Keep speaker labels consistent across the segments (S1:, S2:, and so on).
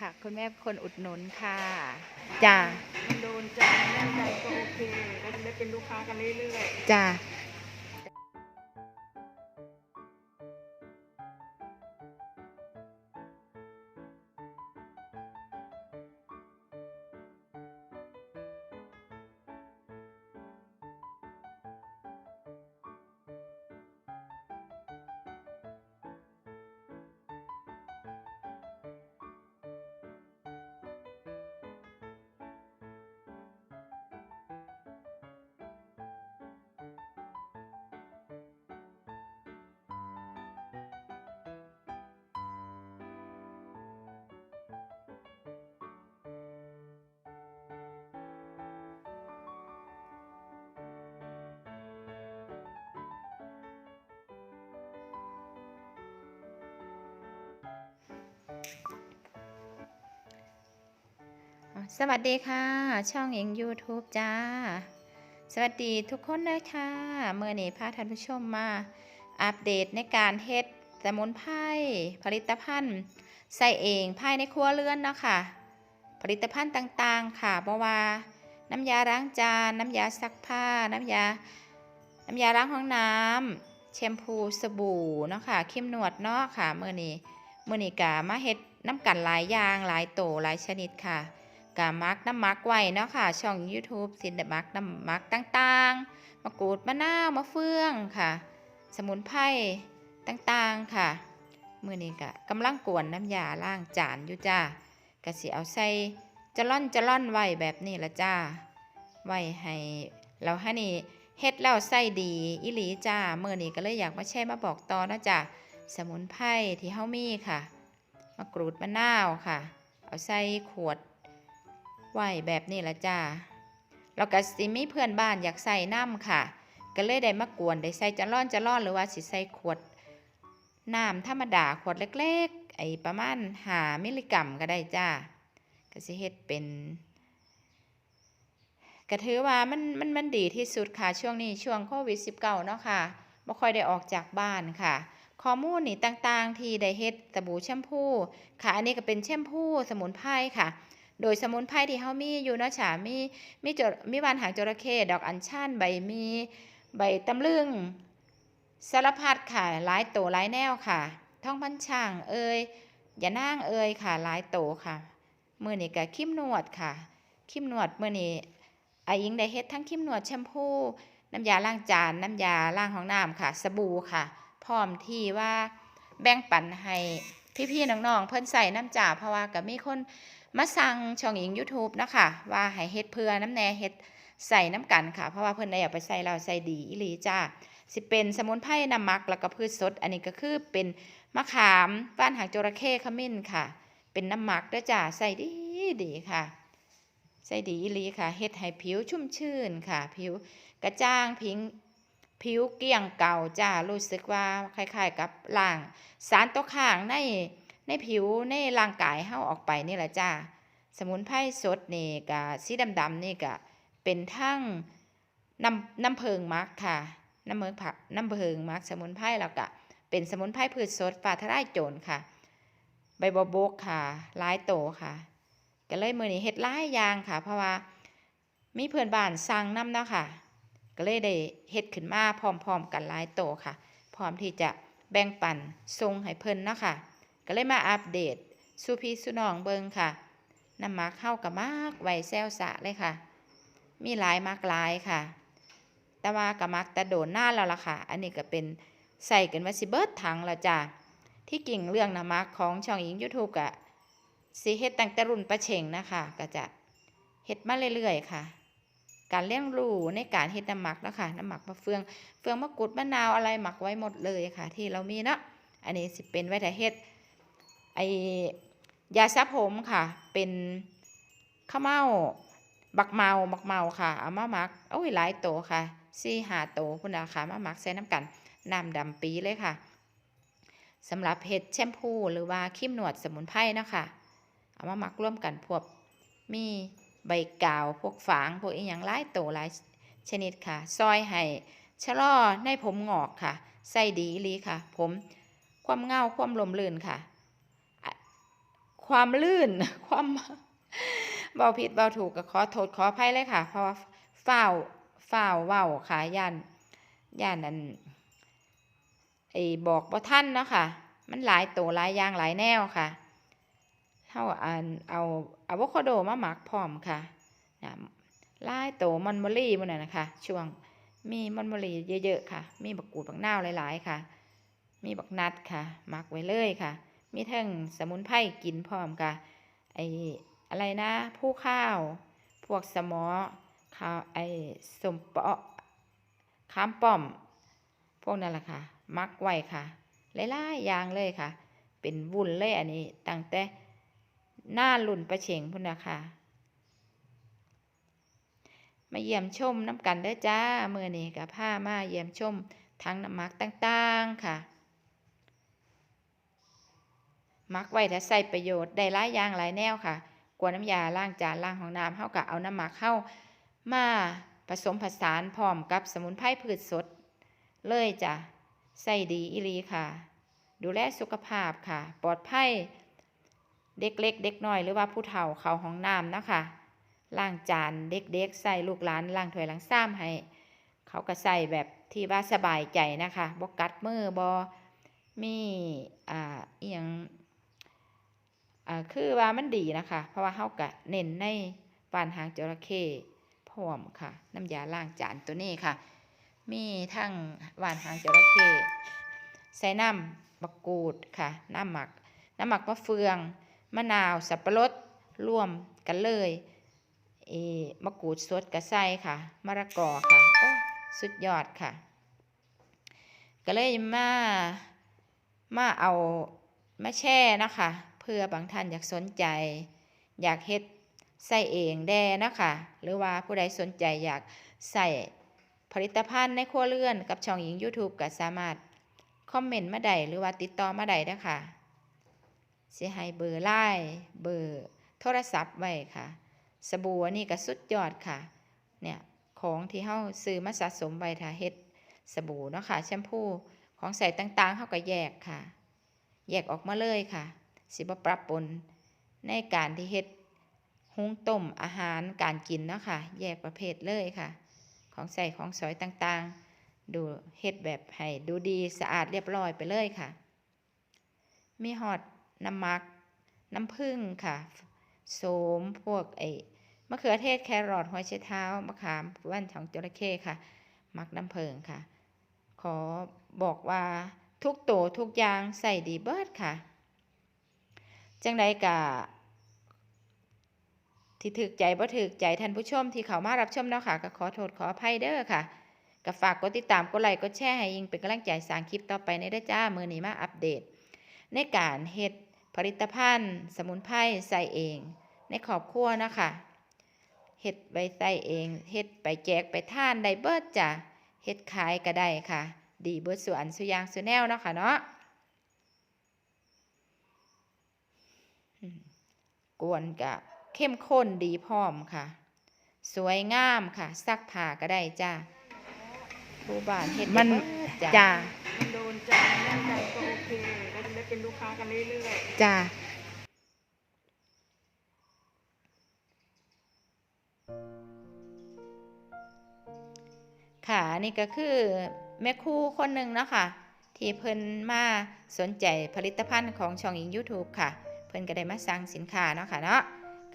S1: ค่ะ คุณแม่เป็นคนอุดหนุนค่ะจ้า
S2: มันโดนใจแน่ใจก็โอเคก็จะได้เป็นลูกค้ากันเรื่อย
S1: จ้า สวัสดีค่ะ ช่องเอง YouTube จ้า สวัสดีทุกคนเลยค่ะ เมื่อนี้พาท่านผู้ชมมา อัปเดตในการเฮ็ดสมุนไพรผลิตภัณฑ์ ใส่เองภายในครัวเรือนเนาะค่ะ ผลิตภัณฑ์ต่างๆ ค่ะเพราะว่า น้ำยาล้างจาน น้ำยาซักผ้า น้ำยา น้ำยาล้างห้องน้ำแชมพูสบู่เนาะค่ะครีมนวดเนาะค่ะเมื่อนี้เมื่อนี้กะมาเฮ็ดน้ำกันหลายอย่างหลายโตหลายชนิดค่ะ กะมักน้ำมักไว้เนาะค่ะ ช่อง YouTube สินดมักน้ำมักต่างๆมะกรูดมะนาวมะเฟืองค่ะ สมุนไพรต่างๆค่ะมื่อนี้กะกำลังกวนน้ำยาล้างจานอยู่จ้ากะสิเอาใส่จะล่อนจะล่อนไว้แบบนี้ละจ้า ไว้ให้เราให้นี่เฮ็ดแล้วใส่ดีอิหลีจ้าเมื่อนี้ก็เลยอยากมาแชร์มาบอกต่อนะจ้าสมุนไพรที่เฮามีค่ะมะกรูดมะนาวค่ะ เอาใส่ขวด ไว้แบบนี้ละจ้าแล้วก็สิมีเพื่อนบ้านอยากใส่น้ำค่ะ ก็เลยได้มากวนได้ใส่จะร่อนจะร่อนหรือว่าสิใส่ขวดน้ำธรรมดาขวดเล็กๆ ไอประมาณหามิลลิกรัมก็ได้จ้าก็สิเฮ็ดเป็นก็ถือว่ามันมันมันดีที่สุดค่ะช่วงนี้ช่วงโควิด -19 เนาะค่ะบ่ค่อยได้ออกจากบ้านค่ะ ข้อมูลนี่ต่างๆ ที่ได้เฮ็ดสบู่แชมพูค่ะ อันนี้ก็เป็นแชมพูสมุนไพรค่ะ โดยสมุนไพรที่เฮามีอยู่นาะจ้ะมีมีจดมีวานหางจระเข้ดอกอัญชันใบมีใบตำลึงสารพัดค่ะหลายโตหลายแนวค่ะท่องพันช่างเอ่ยอย่านางเอ่ยค่ะหลายโตค่ะมื้อนี้ก็คิมนวดค่ะ คิมนวดมื้อนี้อายิงได้เฮ็ดทั้งครีมนวดแชมพูน้ำยาล้างจานน้ำยาล้างห้องน้ำค่ะ สบู่ค่ะ พร้อมที่ว่าแบ่งปันให้พี่ๆน้องๆเพิ่นใส่น้ำจ่าเพราะว่าก็มีคน มาสั่งช่องหญิง YouTube นะคะว่าให้เฮ็ดเพื่อน้ำแหน่เฮ็ดใส่น้ำกันค่ะ เพราะว่าเพิ่นได้เอาไปใส่แล้วใส่ดีอีหลีจ้าสิเป็นสมุนไพรน้ำมักแล้วก็พืชสด อันนี้ก็คือเป็นมะขามว่านหางจระเข้ขมิ้นค่ะ เป็นน้ำมักด้อจ้าใส่ดีดีค่ะใส่ดีอีหลีค่ะเฮ็ดให้ผิวชุ่มชื่นค่ะ ผิวกระจ่างผิงผิวเกลี้ยงเก่าจ้ารู้สึกว่าคล้ายๆกับล้าง สารตกค้างใน ในผิวในร่างกายเฮาออกไปนี่แหละจ้า สมุนไพรสดนี่ก็สีดำๆนี่ก็เป็นทั้งน้ำน้ำเพิงมักค่ะ น้ำเมืองผักน้ำเพิงมักสมุนไพรแล้วก็เป็นสมุนไพรพืชสดฟ้าทลายโจรค่ะ ใบบัวบกค่ะลายโตค่ะก็เลยมือนี้เฮ็ดหลายอย่างค่ะ เพราะว่ามีเพื่อนบ้านสั่งน้ำเนาะค่ะ ก็เลยได้เฮ็ดขึ้นมาพร้อมๆกันหลายโตค่ะ พร้อมที่จะแบ่งปันส่งให้เพิ่นเนาะค่ะ ก็เลยมาอัปเดตสู่พี่สู่น้องเบิงค่ะน้ำมักเข้ากับมากไวแซวสะเลยค่ะ มีหลายมากหลายค่ะ แต่ว่ากับมักแต่โดนหน้าแล้วล่ะค่ะ อันนี้ก็เป็นใส่กันว่าสิเบิร์ดถังล้วจ้ะที่กิ่งเรื่องน้ำมักของช่องหญิง YouTube กะสีเฮ็ดตั้งแต่รุ่นประเชงนะคะก็จะเฮ็ดมาเรื่อยๆค่ะ การเลี้ยงรูในการเฮ็ดน้ำหมักนะคะน้ำหมักมะเฟืองเฟืองมะกรูดมะนาวอะไรหมักไว้หมดเลยค่ะ ที่เรามีเนาะอันนี้สิเป็นไว้แต่เฮ็ด ไอยาซับผมค่ะ เป็นข้าวเมาบักเมาบักเมาค่ะเอามาหมักโอ้ยหลายโตค่ะสี่หาโตพุ่นนะค่ะมาหมักใส่น้ำกันน้ำดำปีเลยค่ะสำหรับเฮ็ดแชมพูหรือว่าครีมหนวดสมุนไพรนะคะเอามาหมักร่วมกันพวกมีใบกาวพวกฝางพวกอีหยังหลายโตหลายชนิดค่ะ ซอยให้ชะลอในผมงอกค่ะ ใส่ดีลีค่ะ ผมความเงาความลมลื่นค่ะ ความลื่น ความเบาผิดเบาถูกก็ขอโทษขออภัยเลยค่ะ เพราะว่าฝ้าวฝ้าวเว้าค่ะย่านย่านนั้นไอ้บอกบ่ทันเนาะค่ะ มันหลายโตหลายอย่างหลายแนวค่ะเฮาอ่านเอาอะโวคาโดมาหมักพร้อมค่ะนะหลายโตมอนโมลี่มื้อนั้นนะคะช่วงมีมอนโมลี่เยอะๆค่ะ มีบักกูดบักนาวหลายๆค่ะ มีบักนัดค่ะหมักไว้เลยค่ะ มีทั้งสมุนไพรกินพร้อมค่ะไออะไรนะผู้ข้าว พวกสมอข้าวไอสมเปาะข้ามป้อม พวกนั้นแหละค่ะ มักไว้ค่ะหลายๆอย่างเลยค่ะ เป็นวุ่นเลยอันนี้ตั้งแต่หน้าหลุ่นประเฉงพุ่นนะค่ะมาเยี่ยมชมน้ำกันเด้จ้าเมื่อนี้กับผ้ามาเยี่ยมชมทั้งน้ำมักต่างๆค่ะ มักไว้ถ้าใส่ประโยชน์ได้หลายอย่างหลายแนวค่ะกวนน้ำยาล้างจานล้างห้องน้ำเฮาก็เอาน้ำหมักเข้ามาผสมผสานพร้อมกับสมุนไพรพืชสด เลยจ้ะใส่ดีอีหลีค่ะ ดูแลสุขภาพค่ะ ปลอดภัยเด็กเล็กเด็กน้อยหรือว่าผู้เฒ่าเขาห้องน้ำนะคะล้างจานเด็กๆใส่ลูกหลานล้างถ้วยล้างซ้ำให้ เขาก็ใส่แบบที่ว่าสบายใจนะคะบกัดมือบ่มีอ่าเอียง อ่าคือว่ามันดีนะคะ เพราะว่าเฮากะเน้นในปานหางจระเข้พร้อมค่ะ น้ำยาล้างจานตัวนี้ค่ะ มีทั้งหวานหางจระเข้ใส่น้ำบักกูดค่ะ น้ำหมัก น้ำหมักมะเฟือง มะนาว สับปะรดรวมกันเลยเอมะกรูดสดกระใส่ค่ะ มะระกอค่ะ โอ้สุดยอดค่ะ ก็เลยมา มาเอามาแช่นะคะ พื่อบางท่านอยากสนใจ อยากเฮ็ดใส่เองแด่นะคะหรือว่าผู้ใดสนใจอยากใส่ผลิตภัณฑ์ในครัวเรือนกับช่องหญิง YouTube ก็สามารถคอมเมนต์มาได้หรือว่าติดต่อมาได้นะคะสิให้เบอร์ไลน์เบอร์โทรศัพท์ไว้ค่ะ สบู่นนี้ก็สุดยอดค่ะ เนี่ยของที่เฮาซื้อมาสะสมไว้ถ้าเฮ็ดสบู่เนาะค่ะแชมพูของใส่ต่างๆเฮาก็แยกค่ะ แยกออกมาเลยค่ะ สิบปรับปนในการที่เฮ็ดหุงต้มอาหารการกินเนาะค่ะ แยกประเภทเลยค่ะ ของใส่ของสอยต่างๆ ดูเฮ็ดแบบให้ดูดีสะอาดเรียบร้อยไปเลยค่ะ มีหอดน้ำมัก น้ำผึ้งค่ะ โสมพวกไอ้มะเขือเทศแครอทหัวไชเท้ามะขามว่านของจระเข้ค่ะ มักน้ำเพิงค่ะ ขอบอกว่าทุกโตวทุกอย่างใส่ดีเบิร์ดค่ะ จังใดกะที่ถึกใจบ่ถึกใจท่านผู้ชมที่เขามารับชมเนาะค่ะก็ขอโทษขออภัยเด้อค่ะก็ฝากกดติดตามกดไลค์กดแชร์ให้ยิงเป็นกำลังใจสร้างคลิปต่อไปในเด้จ้ามือนี้มาอัปเดต ในการเฮ็ดผลิตภัณฑ์ สมุนไพรใส่เอง ในครอบครัวนะคะเฮ็ดไว้ใส่เองเฮ็ดไปแจกไปทานได้เบิดจ้ะเฮ็ดขายก็ได้ค่ะ ดีเบิดส่วนสุยางสุแนวเนาะค่ะเนาะอืม กวนกะเข้มข้นดีพร้อมค่ะ สวยงามค่ะ ซักผ้าก็ได้จ้าผู้บ้านเฮ็ด
S2: มัน
S1: ได้เบิดจ้า
S2: จ้ามันโดนใจแน่ใจก็โอเคก็จะได้เป็นลูกค้ากันเรื่อย
S1: จ้าค่ะอันนี่ก็คือแม่ครูคนหนึ่งเนาะค่ะที่เพิ่นมาสนใจผลิตภัณฑ์ของช่องหญิง YouTube ค่ะ เพิ่นก็ได้มาสั่งสินค้าเนาะค่ะเนาะ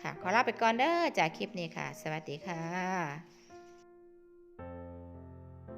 S1: ค่ะขอลาไปก่อนเด้อจากคลิปนี้ค่ะ สวัสดีค่ะ